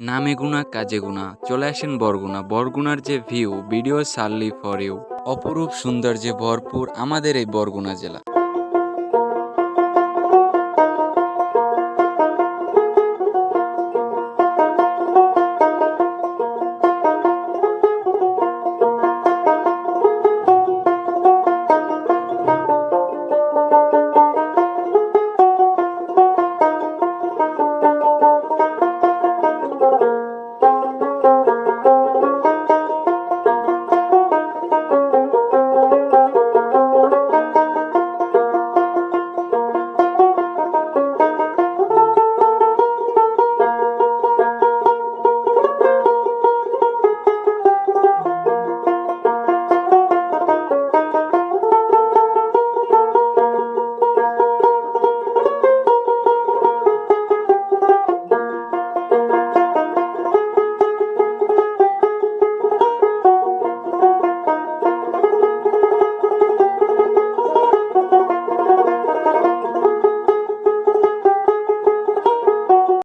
নামে গুণা, কাজে গুণা। চলে আসেন বরগুনা। বরগুনার যে view video surely for you অপরূপ সৌন্দর্যে ভরপুর আমাদের এই বরগুনা জেলা।